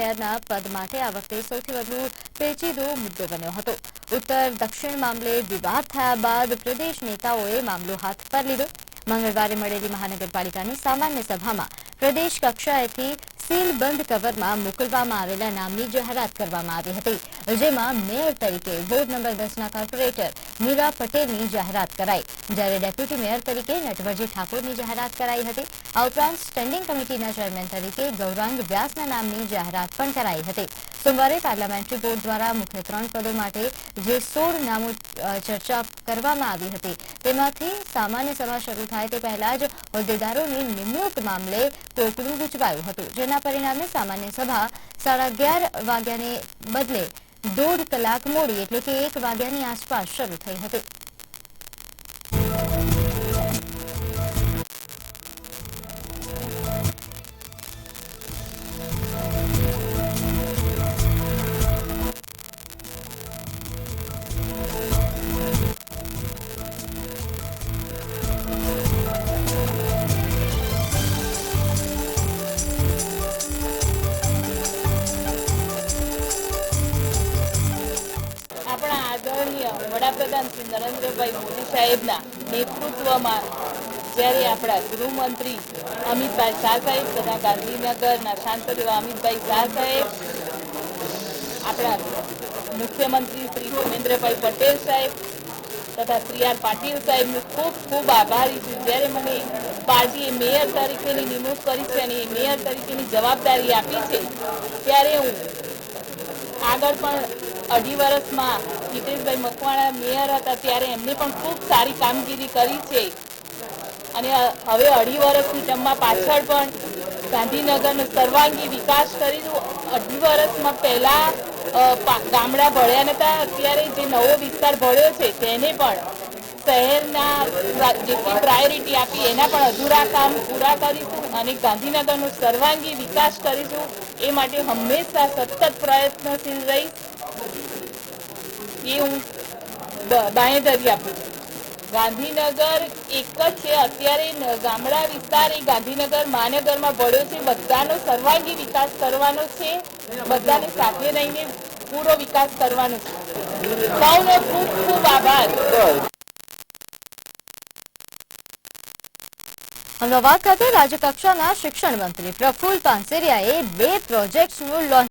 મેયરના પદ માટે આ વખતે સૌથી વધુ પેચીદો મુદ્દો બન્યો હતો. ઉત્તર, દક્ષિણ મામલે વિવાદ થયા બાદ પ્રદેશ નેતાઓએ મામલો હાથ પર લીધો. મંગળવારે મળેલી મહાનગરપાલિકાની સામાન્ય સભામાં પ્રદેશ કક્ષાએથી સીલ બંધ કવરમાં મોકલવામાં આવેલા નામની જાહેરાત કરવામાં આવી હતી. જેમાં મેયર તરીકે વોર્ડ નંબર દસના કોર્પોરેટર મીરા પટેલની જાહેરાત કરાઈ. જ્યારે ડેપ્યુટી મેયર તરીકે નટવરજી ઠાકોરની જાહેરાત કરાઈ હતી. આ ઉપરાંત સ્ટેન્ડિંગ કમિટીના ચેરમેન તરીકે ગૌરાંગ વ્યાસના નામની જાહેરાત પણ કરાઈ હતી. સોમવારે પાર્લામેન્ટરી બોર્ડ દ્વારા મુખ્ય ત્રણ પદો માટે જે સોળ નામો ચર્ચા કરવામાં આવી હતી, તેમાંથી સામાન્ય સભા શરૂ થાય તે પહેલા જ હોદ્દેદારોની નિમણૂક મામલે ટોકરું ગૂંચવાયું હતું. જેના પરિણામે સામાન્ય સભા સાડા અગિયાર વાગ્યાને બદલે દોઢ કલાક મોડી, એટલે કે એક વાગ્યાની આસપાસ શરૂ થઈ હતી. આદરણીય વડાપ્રધાન શ્રી નરેન્દ્રભાઈ મોદી સાહેબના નેતૃત્વમાં જ્યારે આપણા ગૃહમંત્રી અમિતભાઈ શાહ સાહેબ, તથા ગાંધીનગરના સાંસદ એવા અમિતભાઈ શાહ સાહેબ, આપણા મુખ્યમંત્રી શ્રી ભૂપેન્દ્રભાઈ પટેલ સાહેબ, તથા શ્રી આર પાટીલ સાહેબનું ખૂબ ખૂબ આભારી છું. જ્યારે મને પાર્ટીએ મેયર તરીકેની નિમણૂક કરી છે અને એ મેયર તરીકેની જવાબદારી આપી છે, ત્યારે હું આગળ પણ અઢી વર્ષમાં જીતેશભાઈ મકવાણા મેયર હતા ત્યારે એમને પણ ખૂબ સારી કામગીરી કરી છે. અને હવે અઢી વર્ષની ટર્મમાં પાછળ પણ ગાંધીનગરનો સર્વાંગી વિકાસ કરીશું અઢી વર્ષમાં પહેલાં ગામડા ભળ્યા નતા. અત્યારે જે નવો વિસ્તાર ભળ્યો છે તેને પણ શહેરના જેટલી પ્રાયોરિટી આપી એના પણ અધૂરા કામ પૂરા કરીશું અને ગાંધીનગરનો સર્વાંગી વિકાસ કરીશું. એ માટે હંમેશા સતત પ્રયત્નશીલ રહીશ એ હું બાંહેધરી આપું ગાંધીનગર એક જ છે, અત્યારે ગામડા વિસ્તાર એ ગાંધીનગર મહાનગરમાં ભળ્યો છે. બધાનો સર્વાંગી વિકાસ કરવાનો છે. બધાને સાથે રહીને પૂરો વિકાસ કરવાનો છે. સૌનો ખૂબ ખૂબ આભાર. અમદાવાદ ખાતે રાજ્યકક્ષાના શિક્ષણ મંત્રી પ્રફુલ પાનસેરિયાએ બે પ્રોજેક્ટ્સનું લોન્ચ